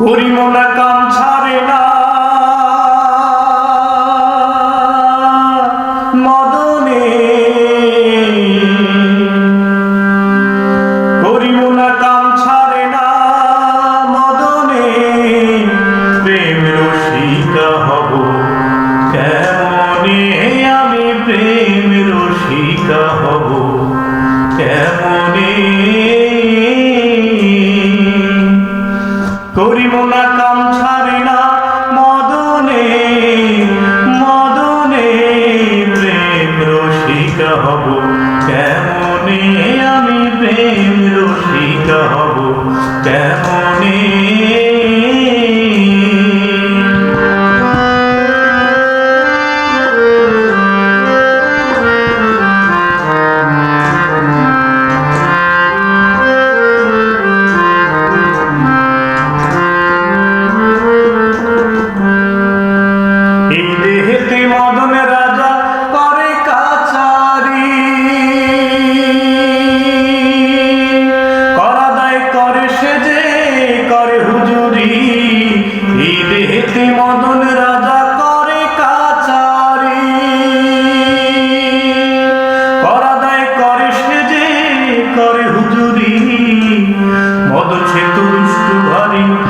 করিম না কাম ছাড়ে না। মদনে করিম কাম ছাড়ে না। মদনে প্রেম রসিকা হব। কেমনে আমি প্রেম রসিকা হব? কেমনে করিব না কাম ছাড়ি না। মদনে মদনে প্রেম রসিকা হব। কেমনে আমি প্রেম রসিকা হব? কেমনে এতে মদন রাজা করে কাচারি। করাদায় করে সেজে করে হুজুরি। মদন সে তুষ্ট ভারী